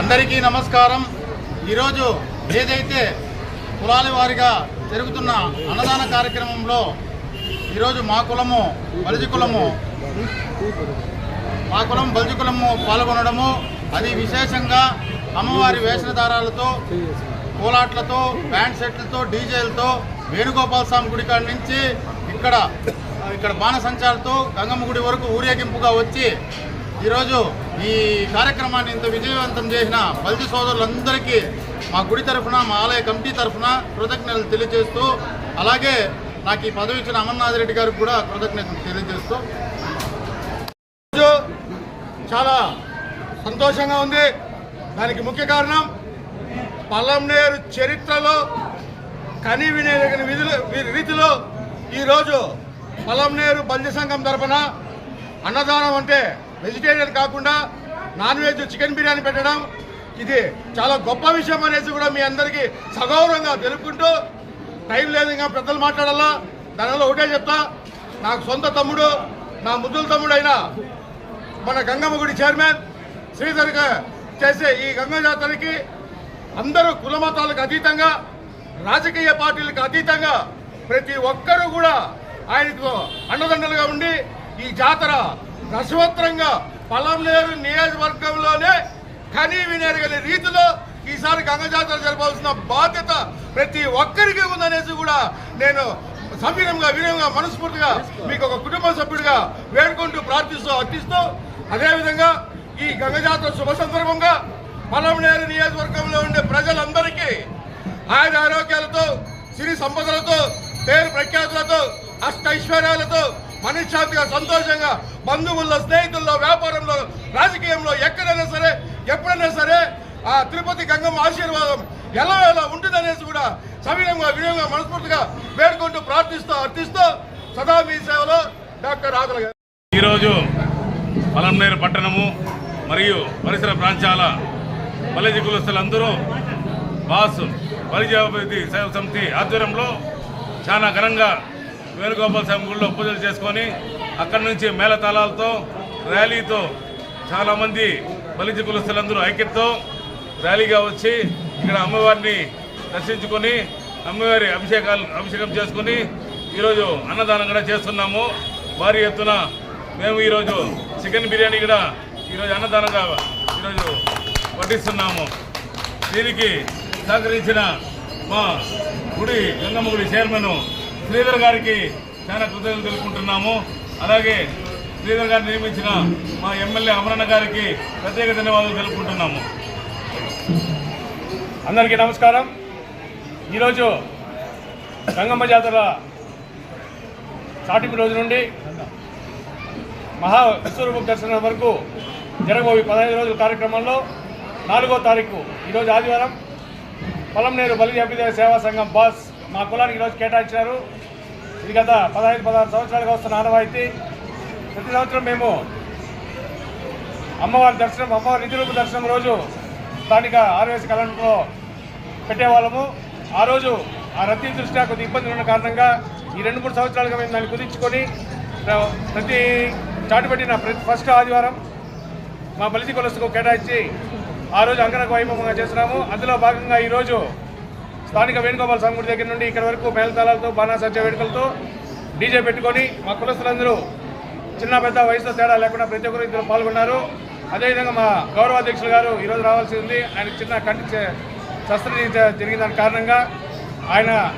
అందరికీ నమస్కారం. ఈరోజు ఏదైతే కులాల వారిగా జరుగుతున్న అన్నదాన కార్యక్రమంలో ఈరోజు మా కులము బలిజి కులము మా కులం బలిజి కులము పాల్గొనడము అది విశేషంగా అమ్మవారి వేషధారాలతో కోలాట్లతో బ్యాండ్ సెట్లతో డీజేలతో వేణుగోపాల స్వామి గుడి కాడి నుంచి ఇక్కడ ఇక్కడ బాణసంచాలతో గంగమ్మ గుడి వరకు ఊరేగింపుగా వచ్చి ఈరోజు ఈ కార్యక్రమాన్ని ఇంత విజయవంతం చేసిన బలిజి సోదరులందరికీ మా గుడి తరఫున మా ఆలయ కమిటీ తరఫున కృతజ్ఞతలు తెలియజేస్తూ అలాగే నాకు ఈ పదవి ఇచ్చిన అమర్నాథ్ రెడ్డి గారికి కూడా కృతజ్ఞతలు తెలియజేస్తూ చాలా సంతోషంగా ఉంది. దానికి ముఖ్య కారణం పల్లంనేరు చరిత్రలో కని వినేదగిన విధులు రీతిలో ఈరోజు పల్లంనేరు బంద్య సంఘం తరఫున అన్నదానం అంటే వెజిటేరియన్ కాకుండా నాన్ వెజ్ చికెన్ బిర్యానీ పెట్టడం. ఇది చాలా గొప్ప విషయం అనేసి కూడా మీ అందరికీ సగౌరవంగా తెలుపుకుంటూ టైం లేదు ఇంకా పెద్దలు మాట్లాడాలా? దానివల్ల ఒకటే చెప్తా. నాకు సొంత తమ్ముడు నా ముద్దుల తమ్ముడు అయినా మన గంగమ్మ గుడి చైర్మన్ శ్రీధర్ చేసే ఈ గంగ జాతరకి అందరూ కులమతాలకు అతీతంగా రాజకీయ పార్టీలకు అతీతంగా ప్రతి ఒక్కరూ కూడా ఆయనకు అండదండలుగా ఉండి ఈ జాతర రసవత్రంగా పలంనేరు నియోజకవర్గంలోనే కనీ వినేరగల రీతిలో ఈసారి గంగ జాతర జరపాల్సిన బాధ్యత ప్రతి ఒక్కరికి ఉందనేసి కూడా నేను సభ్యులంగా వినయంగా మనస్ఫూర్తిగా మీకు ఒక కుటుంబ సభ్యుడిగా వేడుకుంటూ ప్రార్థిస్తూ అర్థిస్తూ అదేవిధంగా ఈ గంగజాతర శుభ సందర్భంగా పలమనేరు నియోజకవర్గంలో ఉండే ప్రజలందరికీ ఆయన ఆరోగ్యాలతో సిరి సంపదలతో పేరు ప్రఖ్యాతులతో అష్ట ఐశ్వర్యాలతో మనశ్శాంతిగా సంతోషంగా బంధువుల్లో స్నేహితుల్లో వ్యాపారంలో రాజకీయంలో ఎక్కడైనా సరే ఎప్పుడైనా సరే ఆ తిరుపతి గంగమ్మ ఆశీర్వాదం ఎలా ఎలా ఉంటుందనేసి కూడా సవినంగా వినయంగా మనస్ఫూర్తిగా వేడుకుంటూ ప్రార్థిస్తూ అర్థిస్తూ సదా మీ సేవలో డాక్టర్ ఆకుల గారు. ఈరోజు పలంనేరు పట్టణము మరియు పరిసర ప్రాంతాల బలిజి కులస్తులందరూ బాస్ బలిజ సేవ సమితి ఆధ్వర్యంలో చాలా ఘనంగా వేణుగోపాల స్వామి గుడిలో పూజలు చేసుకొని అక్కడి నుంచి మేళతాళాలతో ర్యాలీతో చాలామంది బలిజి కులస్తులందరూ ఐక్యతతో ర్యాలీగా వచ్చి ఇక్కడ అమ్మవారిని దర్శించుకొని అమ్మవారి అభిషేకాలు అభిషేకం చేసుకొని ఈరోజు అన్నదానం కూడా చేస్తున్నాము. భారీ ఎత్తున మేము ఈరోజు చికెన్ బిర్యానీ కూడా ఈరోజు అన్నదానంగా ఈరోజు వడ్డిస్తున్నాము. దీనికి సహకరించిన మా గుడి గంగమ్మగుడి చైర్మన్ శ్రీధర్ గారికి చాలా కృతజ్ఞతలు తెలుపుకుంటున్నాము. అలాగే శ్రీధర్ గారిని నియమించిన మా ఎమ్మెల్యే అమరణ గారికి ప్రత్యేక ధన్యవాదాలు తెలుపుకుంటున్నాము. అందరికీ నమస్కారం. ఈరోజు గంగమ్మ జాతర స్టార్టింగ్ రోజు నుండి మహా విశ్వరూప దర్శనం వరకు జరగబోయే పదహైదు రోజుల కార్యక్రమంలో నాలుగో తారీఖు ఈరోజు ఆదివారం పొలంనేరు బలి అభ్యుదయ సేవా సంఘం బాస్ మా కులానికి ఈరోజు కేటాయించారు ఇది గత పదహైదు పదహారు సంవత్సరాలుగా వస్తున్న ఆనవాయితీ ప్రతి సంవత్సరం మేము అమ్మవారి దర్శనం అమ్మవారి నిధిరూప దర్శనం రోజు స్థానిక ఆర్ఎస్ కళ్యాణంలో పెట్టేవాళ్ళము. ఆ రోజు ఆ రద్దీ దృష్ట్యా కొద్ది ఇబ్బందులు ఉన్న కారణంగా ఈ రెండు మూడు సంవత్సరాలుగా మేము దాన్ని కుదించుకొని ప్రతి ప్రతి పెట్టిన ప్రతి ఫస్ట్ ఆదివారం మా బలిజీ కులస్తుకు కేటాయించి ఆ రోజు అంగరంగ వైభవంగా చేస్తున్నాము. అందులో భాగంగా ఈరోజు స్థానిక వేణుగోపాల స్వామి దగ్గర నుండి ఇక్కడ వరకు మేళతాళాలతో బాణాసత్య వేడుకలతో డీజే పెట్టుకొని మా కులస్తులందరూ చిన్న పెద్ద వయసులో తేడా లేకుండా ప్రతి ఒక్కరు ఇందులో పాల్గొన్నారు. అదేవిధంగా మా గౌరవ అధ్యక్షులు గారు ఈరోజు రావాల్సి ఉంది. ఆయన చిన్న కంటి చే- శస్త్రచికిత్స జరిగిన దాని కారణంగా ఆయన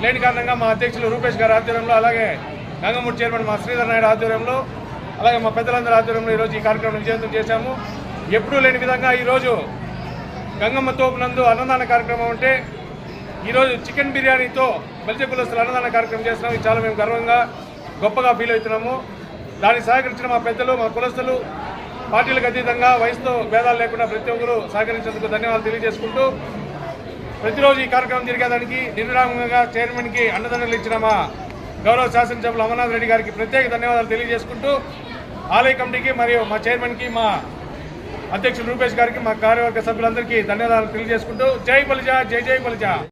లేని కారణంగా మా అధ్యక్షులు రూపేష్ గారి ఆధ్వర్యంలో అలాగే గంగమూడి చైర్మన్ మా శ్రీధర్ నాయుడు ఆధ్వర్యంలో అలాగే మా పెద్దలందరి ఆధ్వర్యంలో ఈరోజు ఈ కార్యక్రమం విజయవంతం చేశాము. ఎప్పుడూ లేని విధంగా ఈరోజు గంగమ్మ తోపు నందు అన్నదాన కార్యక్రమం అంటే ఈరోజు చికెన్ బిర్యానీతో బలిజ కులస్తులు అన్నదాన కార్యక్రమం చేస్తున్నాం. ఇది చాలా మేము గర్వంగా గొప్పగా ఫీల్ అవుతున్నాము. దానికి సహకరించిన మా పెద్దలు మా కులస్తులు పార్టీలకు అతీతంగా వయసుతో భేదాలు లేకుండా ప్రతి ఒక్కరూ సహకరించేందుకు ధన్యవాదాలు తెలియజేసుకుంటూ ప్రతిరోజు ఈ కార్యక్రమం జరిగేదానికి నిర్విరామంగా చైర్మన్కి అన్నదండలు ఇచ్చిన మా గౌరవ శాసనసభ్యులు అమర్నాథ్ రెడ్డి గారికి ప్రత్యేక ధన్యవాదాలు తెలియజేసుకుంటూ ఆలయ కమిటీకి మరియు మా చైర్మన్కి మా అధ్యక్షుడు రూపేష్ గారికి మా కార్యవర్గ సభ్యులందరికీ ధన్యవాదాలు తెలియజేసుకుంటూ జై బలిజా జై జై బలిజా.